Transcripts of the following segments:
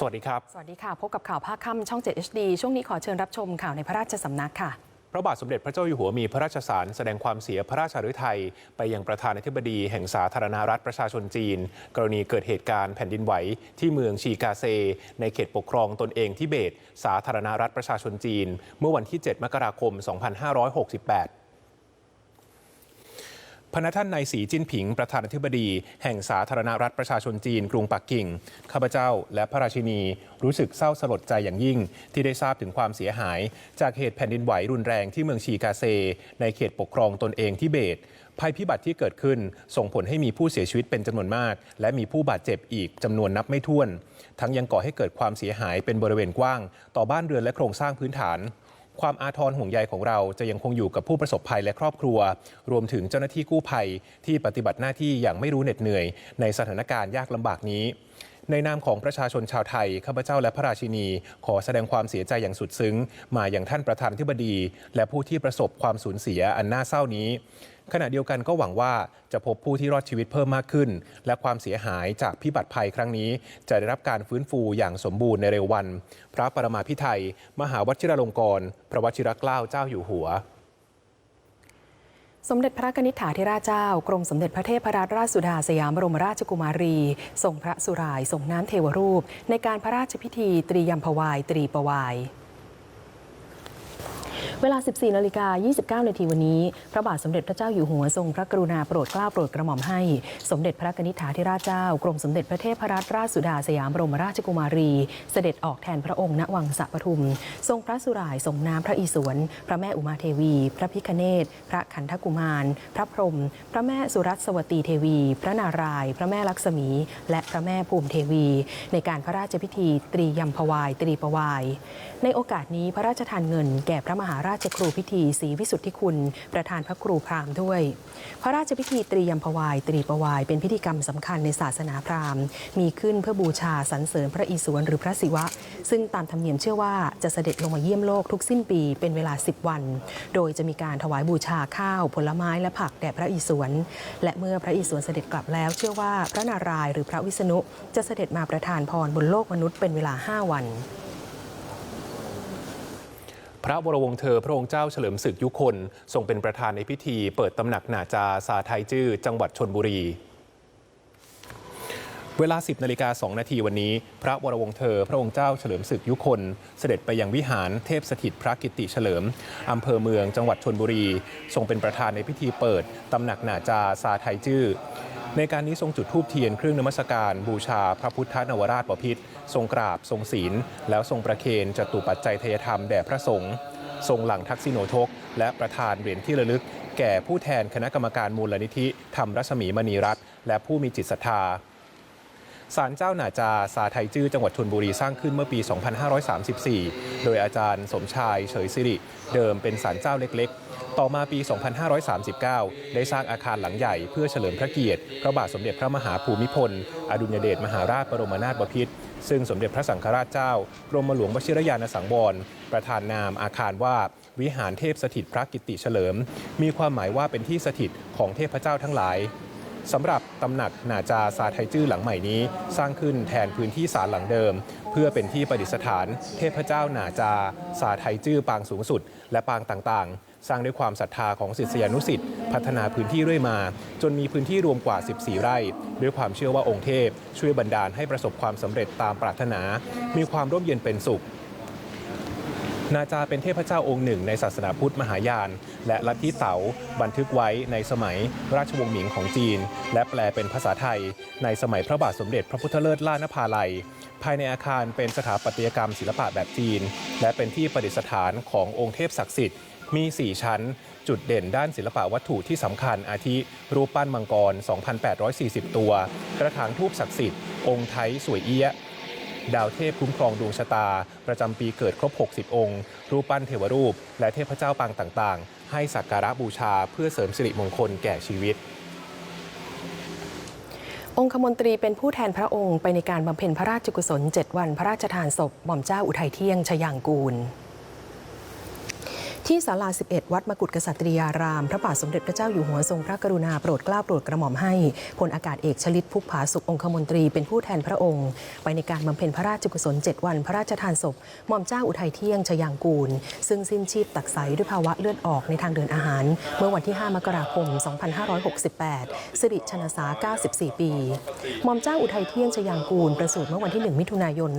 สวัสดีครับ สวัสดีค่ะ พบกับข่าวภาคค่ำช่อง 7 HD ช่วงนี้ขอเชิญรับชมข่าวในพระราชสำนักค่ะ พระบาทสมเด็จพระเจ้าอยู่หัวมีพระราชสารแสดงความเสียพระราชฤทัยไปยังประธานาธิบดีแห่งสาธารณรัฐประชาชนจีน กรณีเกิดเหตุการณ์แผ่นดินไหวที่เมืองชีกาเซ ในเขตปกครองตนเองทิเบต สาธารณรัฐประชาชนจีน เมื่อวันที่ 7 มกราคม 2568 พระท่านนายสีจิ้นผิง ประธานาธิบดี แห่งสาธารณรัฐประชาชนจีน กรุงปักกิ่ง ข้าพเจ้าและพระราชินีรู้สึกเศร้าสลดใจอย่างยิ่ง ที่ได้ทราบถึงความเสียหาย จากเหตุแผ่นดินไหวรุนแรงที่เมืองชีกาเซ ในเขตปกครองตนเองทิเบต ภัยพิบัติที่เกิดขึ้น ส่งผลให้มีผู้เสียชีวิตเป็นจำนวนมาก และมีผู้บาดเจ็บอีกจำนวนนับไม่ถ้วน ทั้งยังก่อให้เกิดความเสียหายเป็นบริเวณกว้าง ต่อบ้านเรือนและโครงสร้างพื้นฐาน ความอาทรห่วงใยของเราจะยังคงอยู่กับผู้ประสบภัยและครอบครัว รวมถึงเจ้าหน้าที่กู้ภัยที่ปฏิบัติหน้าที่อย่างไม่รู้เหน็ดเหนื่อย ในสถานการณ์ยากลำบากนี้ ในนามของประชาชนชาวไทยข้าพเจ้าและพระราชินี ขอแสดงความเสียใจอย่างสุดซึ้ง มาอย่างท่านประธานธิบดี และผู้ที่ประสบความสูญเสียอันน่าเศร้านี้ขณะเดียวกันก็หวังว่าจะพบผู้ที่รอดชีวิตเพิ่มมากขึ้น และความเสียหายจากพิบัติภัยครั้งนี้ จะได้รับการฟื้นฟูอย่างสมบูรณ์ในเร็ววัน พระปรมาภิไธยมหาวชิรลงกรณ์พระวชิรเกล้าเจ้าอยู่หัว สมเด็จพระกนิษฐาธิราชเจ้า กรมสมเด็จพระเทพรัตนราชสุดาสยามบรมราชกุมารีทรงพระสุรายส่งน้ำเทวรูป ในการพระราชพิธีตรียมพวายตรีประวาย เวลา 14นาฬิกา29 นาทีวันนี้ พระบาทสมเด็จพระเจ้าอยู่หัวทรงพระกรุณาโปรดเกล้าโปรดกระหม่อมให้ สมเด็จพระกนิษฐาธิราชเจ้ากรมสมเด็จพระเทพรัตนราชสุดาสยามบรมราชกุมารี เสด็จออกแทนพระองค์ณวังสะปทุม ทรงพระสุรายส่งน้ำพระอิศวร พระแม่อุมาเทวี พระพิคเนตพระขันธกุมาร พระพรหมพระแม่สุรัสวตีเทวี พระนาราย พระแม่ลักษมี และพระแม่ภูมิเทวี ในการพระราชพิธีตรียมพวายตรีประวาย ในโอกาสนี้พระราชทานเงินแก่พระมหาราชครูพิธีศรีวิสุทธิคุณ ประธานพระครูพราหมณ์ด้วย พระราชพิธีตรียมพวาย ตรีปวาย เป็นพิธีกรรมสำคัญในศาสนาพราหมณ์ มีขึ้นเพื่อบูชาสรรเสริญพระอิศวรหรือพระศิวะ ซึ่งตามธรรมเนียมเชื่อว่าจะเสด็จลงมาเยี่ยมโลกทุกสิ้นปีเป็นเวลา 10 วัน โดยจะมีการถวายบูชาข้าว ผลไม้และผักแด่พระอิศวรและเมื่อพระอิศวรเสด็จกลับแล้ว เชื่อว่าพระนารายณ์หรือพระวิษณุจะเสด็จมาประทานพรบนโลกมนุษย์เป็นเวลา 5 วัน ระวรวงศ์เธอพระองค์เจ้าเฉลิมศึกยุคนทรงเป็นประธานในพิธี เปิดตำหนักหนาจาสาไทยจื้อจังหวัดชนบุรีเวลา 10นาฬิกา2นาทีวันนี้ พระวรวงศ์เธอ พระองค์เจ้าเฉลิมศึกยุคน เสด็จไปยังวิหารเทพสถิตพระกิติเฉลิม อำเภอเมืองจังหวัดชนบุรี ทรงเป็นประธานในพิธีเปิด ตำหนักหนาจาสาไทยจื้อ ในการนี้ทรงจุดธูปเทียนเครื่องนมัสการบูชาพระพุทธนวราชบพิตรทรงกราบ ทรงศีล แล้วทรงประเคนจตุปัจจัยทยธรรมแด่พระสงฆ์ทรงหลังทักษิโนทก และประธานเหรียญที่ระลึก แก่ผู้แทนคณะกรรมการมูลนิธิธรรมรัศมีมณีรัตน์และผู้มีจิตศรัทธา ศาลเจ้าหนาจาสาไทยจื้อจังหวัดชนบุรีสร้างขึ้นเมื่อปี 2534 โดยอาจารย์สมชายเฉยสิริ เดิมเป็นศาลเจ้าเล็กๆ ต่อมาปี 2539 ได้สร้างอาคารหลังใหญ่เพื่อเฉลิมพระเกียรติ พระบาทสมเด็จพระมหาภูมิพล อดุลยเดชมหาราชบรมนาถบพิตรซึ่งสมเด็จพระสังฆราชเจ้ากรมหลวงวชิรยานสังวร ประธานนามอาคารว่าวิหารเทพสถิตพระกิตติเฉลิม มีความหมายว่าเป็นที่สถิตของเทพเจ้าทั้งหลาย สำหรับตำหนักนาจาซาไทจื้อหลังใหม่นี้ สร้างขึ้นแทนพื้นที่ศาลหลังเดิม เพื่อเป็นที่ประดิษฐาน เทพเจ้านาจาซาไทจื้อปางสูงสุด และปางต่างๆ สร้างด้วยความศรัทธาของศิษยานุสิษย์พัฒนาพื้นที่เรื่อยมา จนมีพื้นที่รวมกว่า 14 ไร่ ด้วยความเชื่อว่าองค์เทพ ช่วยบันดาลให้ประสบความสำเร็จตามปรารถนา มีความร่มเย็นเป็นสุขนาจาเป็นเทพเจ้าองค์หนึ่งในศาสนาพุทธมหายาน และลัทธิเต๋าบันทึกไว้ในสมัยราชวงศ์หมิงของจีน และแปลเป็นภาษาไทย ในสมัยพระบาทสมเด็จพระพุทธเลิศล่านภาลัย ภายในอาคารเป็นสถาปัตยกรรมศิลปะแบบจีน และเป็นที่ประดิษฐานขององค์เทพศักดิ์สิทธิ์มี 4 ชั้น จุดเด่นด้านศิลปะวัตถุที่สำคัญอาทิ รูปปั้นมังกร 2,840 ตัว กระถางทูปศักดิ์สิทธิ์ องค์ไทยสวยเอี้ยะ ดาวเทพคุ้มครองดวงชะตา ประจำปีเกิดครบ 60 องค์ รูปปั้นเทวรูป และเทพเจ้าปางต่างๆ ให้สักการะบูชาเพื่อเสริมสิริมงคลแก่ชีวิตองคมนตรีเป็นผู้แทนพระองค์ไปในการบำเพ็ญพระราชกุศล 7 วันพระราชทานศพหม่อมเจ้าอุทัยเที่ยงชยางกูล ที่ศาลา 11 วัดมกุฎกษัตริยาราม พระบาทสมเด็จพระเจ้าอยู่หัวทรงพระกรุณาโปรดเกล้าโปรดกระหม่อมให้พลอากาศเอกชลิตพุกผาสุของคมนตรีเป็นผู้แทนพระองค์ ไปในการบำเพ็ญพระราชกุศล 7 วัน พระราชทานศพหม่อมเจ้าอุทัยเที่ยงชยางกูล ซึ่งสิ้นชีพตักไสด้วยภาวะเลือดออกในทางเดินอาหาร เมื่อวันที่ 5 มกราคม 2568 สิริชนสา 94 ปีหม่อมเจ้าอุทัยเที่ยงชยางกูลประสูติเมื่อวันที่ 1 มิถุนายน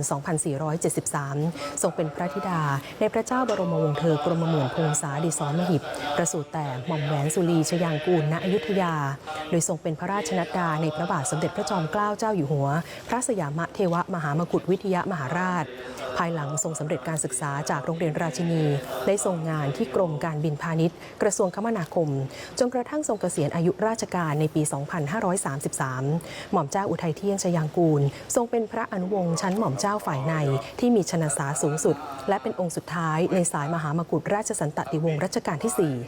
2473 ทรงเป็นพระธิดาในพระเจ้าบรมวงศ์เธอกรมหมื่นพงษาดิศรมหิบประสูติแต่หม่อมแหวนสุรีชยางกูลณอยุธยา โดยทรงเป็นพระราชนัดดาในพระบาทสมเด็จพระจอมเกล้าเจ้าอยู่หัว พระสยามเทวมหามกุฏวิทยามหาราช ภายหลังทรงสำเร็จการศึกษาจากโรงเรียนราชินี ได้ทรงงานที่กรมการบินพาณิชย์ กระทรวงคมนาคม จนกระทั่งทรงเกษียณอายุราชการในปี 2533 หม่อมเจ้าอุทัยเที่ยงชยางกูล ทรงเป็นพระอนุวงศ์ชั้นหม่อมเจ้าฝ่ายในที่มีชนสาสูงสุด และเป็นองค์สุดท้ายในสายมหามกุฏราชสันตติวงศ์รัชกาลที่ 4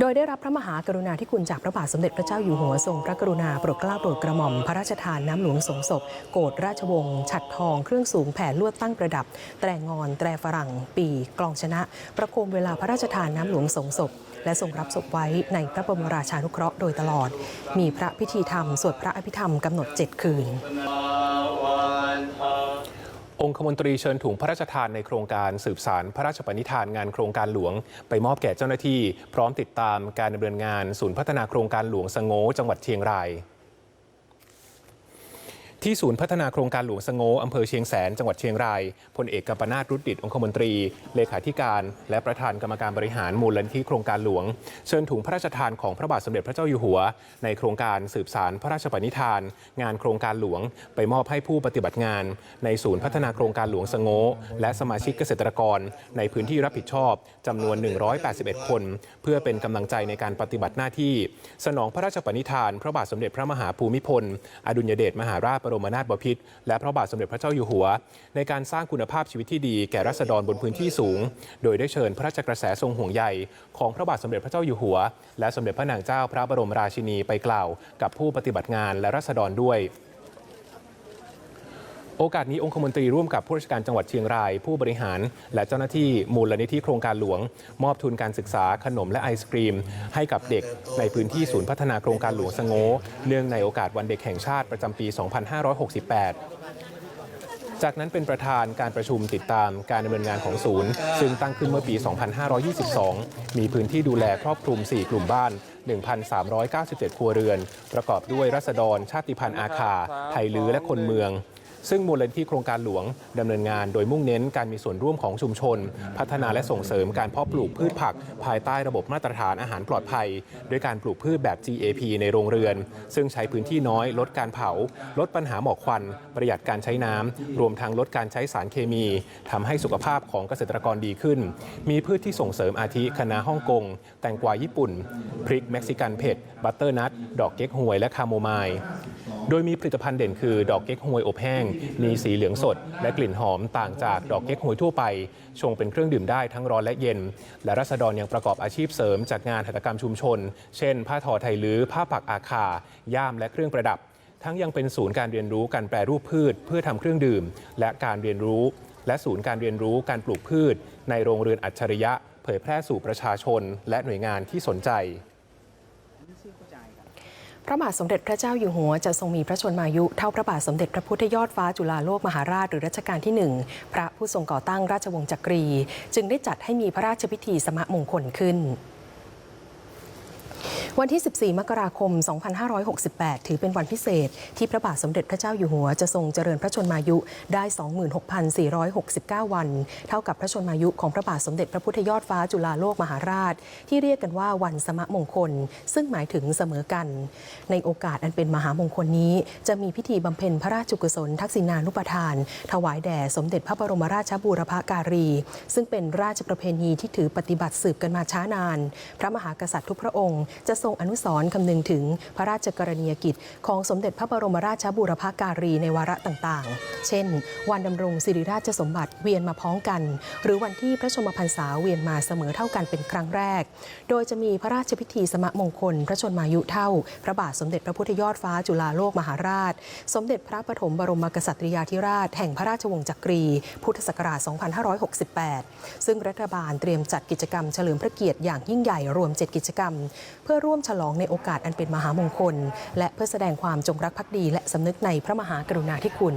โดยได้รับพระมหากรุณาธิคุณจากพระบาทสมเด็จพระเจ้าอยู่หัวทรงพระกรุณาโปรดเกล้าโปรดกระหม่อมพระราชทานน้ำหลวงสงศพโกรธราชวงศ์ฉัดทอง เครื่องสูงแผ่ลวดตั้งประดับ แตรงอน แตรฝรั่ง ปีกลองชนะ ประโคมเวลาพระราชทานน้ำหลวงสงศพและทรงรับศพไว้ในพระบรมราชานุเคราะห์โดยตลอด มีพระพิธีธรรม สวดพระอภิธรรมกำหนด 7 คืน องคมนตรีเชิญถุงพระราชทานในโครงการสืบสารพระราชปณิธานงานโครงการหลวง ไปมอบแก่เจ้าหน้าที่ พร้อมติดตามการดำเนินงานศูนย์พัฒนาโครงการหลวงสงโงจังหวัดเชียงราย ที่ศูนย์พัฒนาโครงการหลวงสงโงอำเภอเชียงแสน จังหวัดเชียงรายพลเอกกัมปนาตรุดดิตองคมนตรี เลขาธิการ และประธานกรรมการบริหารมูลนิธิโครงการหลวง เชิญถุงพระราชทานของพระบาทสมเด็จพระเจ้าอยู่หัว ในโครงการสืบสารพระราชปณิธาน งานโครงการหลวง ไปมอบให้ผู้ปฏิบัติงาน ในศูนย์พัฒนาโครงการหลวงสงโงและสมาชิกเกษตรกร ในพื้นที่รับผิดชอบจำนวน 181 คน เพื่อเป็นกำลังใจในการปฏิบัติหน้าที่ สนองพระราชปณิธาน พระบาทสมเด็จพระมหาภูมิพล อดุลยเดชมหาราชรมนาถบพิตรและพระบาทสมเด็จพระเจ้าอยู่หัว ในการสร้างคุณภาพชีวิตที่ดีแก่รัษฎรบนพื้นที่สูง โดยได้เชิญพระราชกระแสทรงห่วงใยของพระบาทสมเด็จพระเจ้าอยู่หัว และสมเด็จพระนางเจ้าพระบรมราชินีไปกล่าว กับผู้ปฏิบัติงานและรัษฎรด้วย โอกาสนี้องคมนตรีร่วมกับผู้ราชการจังหวัดเชียงราย ผู้บริหาร และเจ้าหน้าที่มูลนิธิโครงการหลวง มอบทุนการศึกษาขนมและไอศกรีม ให้กับเด็กในพื้นที่ศูนย์พัฒนาโครงการหลวงสงโงเนื่องในโอกาสวันเด็กแห่งชาติประจำปี 2568จากนั้นเป็นประธานการประชุมติดตามการดำเนินงานของศูนย์ ซึ่งตั้งขึ้นเมื่อปี 2522 มีพื้นที่ดูแลครอบคลุม 4 กลุ่มบ้าน 1,397 ครัวเรือน ประกอบด้วยรัษฎร ชาติพันธุ์อาคา ไทยลือและคนเมือง ซึ่งมูลนิธิโครงการหลวงดำเนินงานโดยมุ่งเน้นการมีส่วนร่วมของชุมชน พัฒนาและส่งเสริมการเพาะปลูกพืชผัก ภายใต้ระบบมาตรฐานอาหารปลอดภัย ด้วยการปลูกพืชแบบ GAP ในโรงเรือน ซึ่งใช้พื้นที่น้อย ลดการเผา ลดปัญหาหมอกควัน ประหยัดการใช้น้ำรวมทั้งลดการใช้สารเคมีทำให้สุขภาพของเกษตรกรดีขึ้น มีพืชที่ส่งเสริมอาทิคะน้าฮ่องกง แตงกวาญี่ปุ่น พริกเม็กซิกันเผ็ด บัตเตอร์นัท ดอกเก๊กฮวย และคาโมไมล์ โดยมีผลิตภัณฑ์เด่นคือ ดอกเก๊กฮวยอบแห้งมีสีเหลืองสด และกลิ่นหอมต่างจากดอกเก๊กฮวยทั่วไป ชงเป็นเครื่องดื่มได้ทั้งร้อนและเย็น และรัษฎรยังประกอบอาชีพเสริมจากงานหัตถกรรมชุมชน เช่น ผ้าทอไทยลื้อผ้าปักอาคา ย่ามและเครื่องประดับ ทั้งยังเป็นศูนย์การเรียนรู้การแปรรูปพืช เพื่อทำเครื่องดื่ม และการเรียนรู้ และศูนย์การเรียนรู้การปลูกพืช ในโรงเรือนอัจฉริยะ เผยแพร่สู่ประชาชน และหน่วยงานที่สนใจ พระบาทสมเด็จพระเจ้าอยู่หัวจะทรงมีพระชนมายุ เท่าพระบาทสมเด็จพระพุทธยอดฟ้าจุฬาโลกมหาราชหรือรัชกาลที่หนึ่งพระผู้ทรงก่อตั้งราชวงศ์จักรี จึงได้จัดให้มีพระราชพิธีสมะมงคลขึ้น วันที่ 14 มกราคม 2568 ถือเป็นวันพิเศษ ที่พระบาทสมเด็จพระเจ้าอยู่หัวจะทรงเจริญพระชนมายุได้ 26,469 วัน เท่ากับพระชนมายุของพระบาทสมเด็จพระพุทธยอดฟ้าจุฬาโลกมหาราช ที่เรียกกันว่าวันสมะมงคล ซึ่งหมายถึงเสมอกัน ในโอกาสอันเป็นมหามงคลนี้ จะมีพิธีบำเพ็ญพระราชกุศลทักษิณานุปทาน ถวายแด่สมเด็จพระบรมราชบูรพการี ซึ่งเป็นราชประเพณีที่ถือปฏิบัติสืบกันมาช้านาน พระมหากษัตริย์ทุกพระองค์จะทรงอนุสรณ์คำนึงถึงพระราชกรณียกิจ ของสมเด็จพระบรมราชบูรพการีในวาระต่างๆ เช่น วันดำรงสิริราชสมบัติเวียนมาพ้องกัน หรือวันที่พระชนมพรรษาเวียนมาเสมอเท่ากันเป็นครั้งแรก โดยจะมีพระราชพิธีสมมงคล พระชนมายุเท่า พระบาทสมเด็จพระพุทธยอดฟ้าจุฬาโลกมหาราช สมเด็จพระปฐมบรมกษัตริยาธิราช แห่งพระราชวงศ์จักรี พุทธศักราช 2568 ซึ่งรัฐบาลเตรียมจัดกิจกรรมเฉลิมพระเกียรติอย่างยิ่งใหญ่รวม 7 กิจกรรม เพื่อร่วร่วมฉลองในโอกาสอันเป็นมหามงคล และเพื่อแสดงความจงรักภักดี และสำนึกในพระมหากรุณาธิคุณ